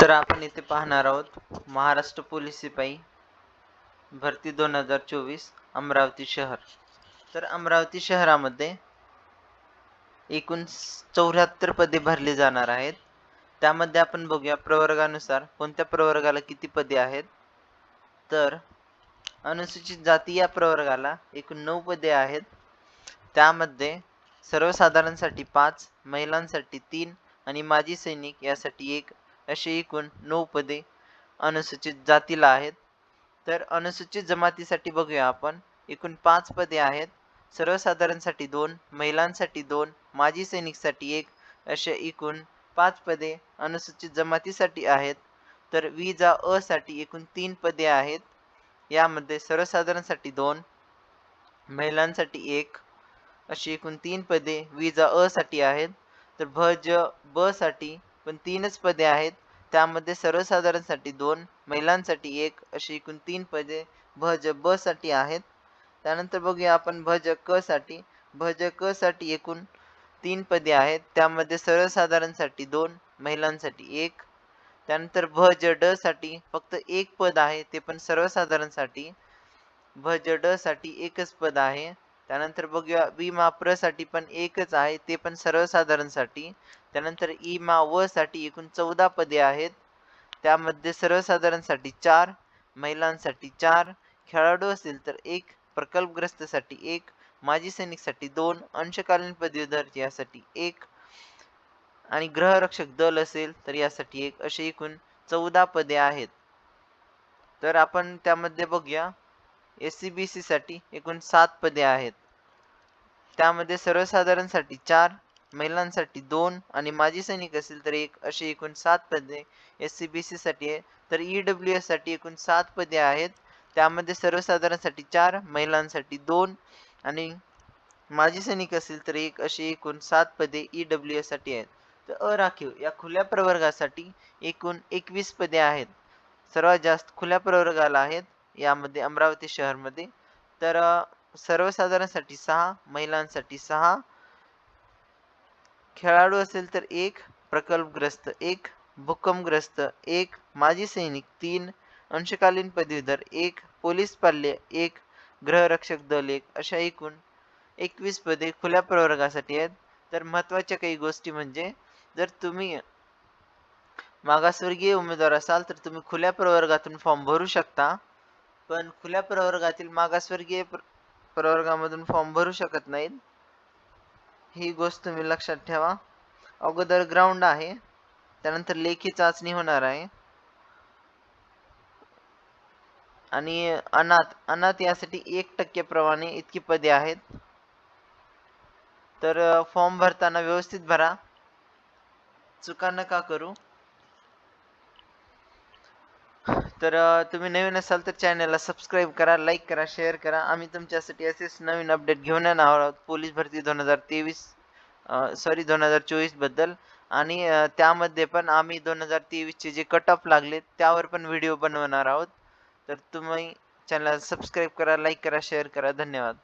तर आपण इथे पाहणार आहोत महाराष्ट्र पोलीस शिपाई भरती दोन हजार चोवीस अमरावती शहर. तर अमरावती शहरामध्ये एकूण चौऱ्याहत्तर पदे भरली जाणार आहेत. त्यामध्ये आपण बघूया प्रवर्गानुसार कोणत्या प्रवर्गाला किती पदे आहेत? तर अनुसूचित जाती या प्रवर्गाला एकूण नऊ पदे आहेत. त्यामध्ये सर्वसाधारणसाठी पाच महिलांसाठी तीन आणि माजी सैनिक यासाठी एक अशी एकूण नऊ पदे अनुसूचित जातीला आहेत. तर अनुसूचित जमातीसाठी बघूया आपण. एकूण पाच पदे आहेत. सर्वसाधारणसाठी दोन महिलांसाठी दोन माजी सैनिकसाठी एक असे एकूण पाच पदे अनुसूचित जमातीसाठी आहेत. तर विजा अ साठी एकूण तीन पदे आहेत. यामध्ये सर्वसाधारणसाठी दोन महिलांसाठी एक अशी एकूण तीन पदे विजा अ साठी आहेत. तर भ ज ब साठी पण तीनच पदे आहेत. त्यामध्ये सर्वसाधारणसाठी दोन महिलांसाठी एक अशी एकूण तीन पदे भज ब साठी आहेत. त्यानंतर बघूया आपण भज क साठी. भज क साठी एकूण तीन पदे आहेत. त्यामध्ये सर्वसाधारणसाठी दोन महिलांसाठी एक. त्यानंतर भ ज ड साठी फक्त एक पद आहे. ते पण सर्वसाधारणसाठी भ ज ड साठी एकच पद आहे. त्यानंतर बघूया विमा प्रसाठी पण एकच आहे. ते पण सर्वसाधारणसाठी त्यानंतर ई मा व साठी एकूण चौदा पदे आहेत. त्यामध्ये सर्वसाधारणसाठी चार महिलांसाठी चार खेळाडू असेल तर एक प्रकल्पग्रस्तसाठी एक माजी सैनिकसाठी दोन अंशकालीन पदवीधर यासाठी एक आणि ग्रहरक्षक दल असेल तर यासाठी एक असे एकूण चौदा पदे आहेत. तर आपण त्यामध्ये बघूया. एस सी बी सी साठी एकूण सात पदे आहेत. त्यामध्ये सर्वसाधारणसाठी चार महिलांसाठी दोन आणि माजी सैनिक असेल तर एक अशी एकूण सात पदे एस सी बी सी साठी तर ई डब्ल्यू एससाठी एकूण सात पदे आहेत. त्यामध्ये सर्वसाधारणसाठी चार महिलांसाठी दोन आणि माजी सैनिक असेल तर एक अशी एकूण सात पदे ई डब्ल्यू एससाठी आहेत. तर अराखीव या खुल्या प्रवर्गासाठी एकूण एकवीस पदे आहेत. सर्वात जास्त खुल्या प्रवर्गाला आहेत यामध्ये अमरावती शहरमध्ये. तर सर्वसाधारणसाठी सहा महिलांसाठी सहा खेळाडू असेल तर एक प्रकल्पग्रस्त एक भूकंपग्रस्त एक माजी सैनिक तीन अंशकालीन पदवीधर एक पोलीस पाल्य एक गृहरक्षक दल एक अशा एकूण एकवीस पदे खुल्या प्रवर्गासाठी आहेत. तर महत्त्वाच्या काही गोष्टी म्हणजे जर तुम्ही मागासवर्गीय उमेदवार असाल तर तुम्ही खुल्या प्रवर्गातून फॉर्म भरू शकता पण खुल्या प्रवर्गातील मागासवर्गीय प्रवर्गामधून फॉर्म भरू शकत नाहीत. ही गोष्ट तुम्ही लक्षात ठेवा. अगोदर ग्राउंड आहे त्यानंतर लेखी चाचणी होणार आहे. आणि अनाथ अनाथ यासाठी एक टक्के प्रमाणे इतकी पदे आहेत. तर फॉर्म भरताना व्यवस्थित भरा. चुका नका करू. तर तुम्ही नवीन असाल तर चॅनलला सबस्क्राईब करा लाईक करा शेअर करा. आम्ही तुमच्यासाठी असेच नवीन अपडेट घेऊन येणार आहोत. पोलीस भरती दोन हजार तेवीस सॉरी दोन हजार चोवीसबद्दल आणि त्यामध्ये पण आम्ही दोन हजार तेवीसचे जे कट ऑफ लागले त्यावर पण व्हिडिओ बनवणार आहोत. तर तुम्ही चॅनलला सबस्क्राईब करा लाईक करा शेअर करा. धन्यवाद.